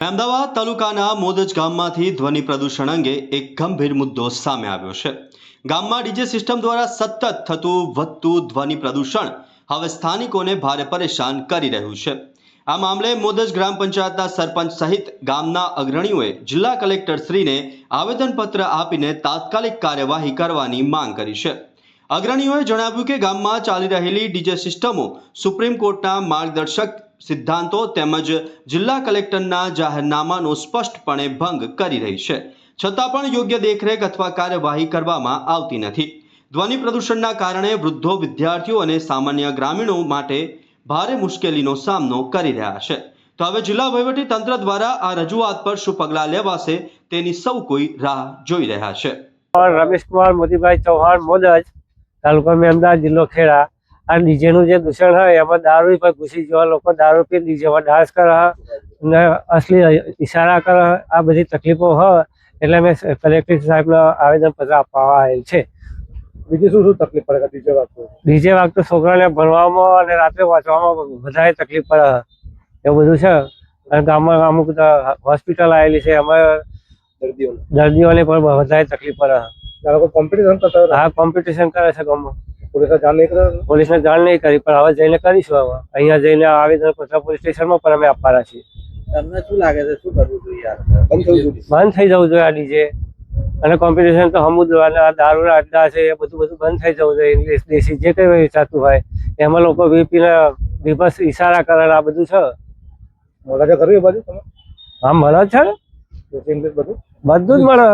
અમદાવાદ તાલુકાના મોદજ ગામમાંથી ધ્વનિ પ્રદૂષણ અંગે એક ગંભીર મુદ્દો સામે આવ્યો છે. ગામમાં ડીજે સિસ્ટમ દ્વારા સતત થતું વધતું ધ્વનિ પ્રદૂષણ હવે સ્થાનિકોને ભારે પરેશાન કરી રહ્યું છે. આ મામલે મોદજ ગ્રામ પંચાયતના સરપંચ સહિત ગામના અગ્રણીઓએ જિલ્લા કલેક્ટરશ્રીને આવેદનપત્ર આપીને તાત્કાલિક કાર્યવાહી કરવાની માંગ કરી છે. અગ્રણીઓએ જણાવ્યું કે ગામમાં ચાલી રહેલી ડીજે સિસ્ટમો સુપ્રીમ કોર્ટના માર્ગદર્શક સિદ્ધાંતો તેમજ જિલ્લા કલેક્ટરના જાહેરનામાનો સ્પષ્ટપણે ભંગ કરી રહી છે. છતાં પણ યોગ્ય દેખરેખ અથવા કાર્યવાહી કરવામાં આવતી નથી. ધ્વનિ પ્રદૂષણના કારણે વૃદ્ધો, વિદ્યાર્થીઓ અને સામાન્ય ગ્રામીણો માટે ભારે મુશ્કેલીનો સામનો કરી રહ્યા છે. તો હવે જિલ્લા વહીવટી તંત્ર દ્વારા આ રજૂઆત પર શું પગલાં લેવાશે તેની સૌ કોઈ રાહ જોઈ રહ્યા છે. રમેશ કુમાર મોદીભાઈ ચૌહાણ, મોદજ તાલુકા અમદાવાદ જિલ્લો ખેડા. આ ડીજેનું જે દૂષણ હોય એમાં દારૂ પર ઘૂસી જવા લોકો દારૂ પી ડીજેમાં ડાન્સ કરે અને અસલી ઈશારા કરે આ બધી તકલીફો હોય એટલે મેં કલેક્ટર સાહેબને આવેદનપત્ર આપવા આવેલ છે. બીજી શું શું તકલીફ પડે ડીજે વાગતું? ડીજે વાગતું છોકરાને ભણવામાં અને રાત્રે વાંચવામાં વધારે તકલીફ પડે. એવું બધું છે. અને ગામમાં અમુક હોસ્પિટલ આવેલી છે એમાં દર્દીઓને. દર્દીઓને પણ વધારે તકલીફ પડે. લોકો કોમ્પિટિશન કરતા હા કોમ્પિટિશન કરે છે ગામમાં. પોલીસને જાણ નહીં કરે પોલીસને જાણ નહીં કરી પણ હવે જઈને કરીશું હવે. અહીંયા જઈને આવેદન પત્ર પોલીસ સ્ટેશનમાં પણ અમે આપવાના છીએ. તમને શું લાગે છે? શું કરવું જોઈએ યાર બંધ થવું જોઈએ. બંધ થઈ જવું જોઈએ આ ડીજે. અને કોમ્પિટિશન તો આ દારૂના અડ્ડા છે એ બધું બધું બંધ થઈ જવું જોઈએ. ઇંગ્લિશ દેશી જે કંઈ વેચાતું હોય. એમાં લોકો વીપીને દિવસ ઈશારા કરે આ બધું છે. મોઢા કર્યું એ બાજુ? તમે આમ મળે જ છે ને. બધું? બધું જ મળે.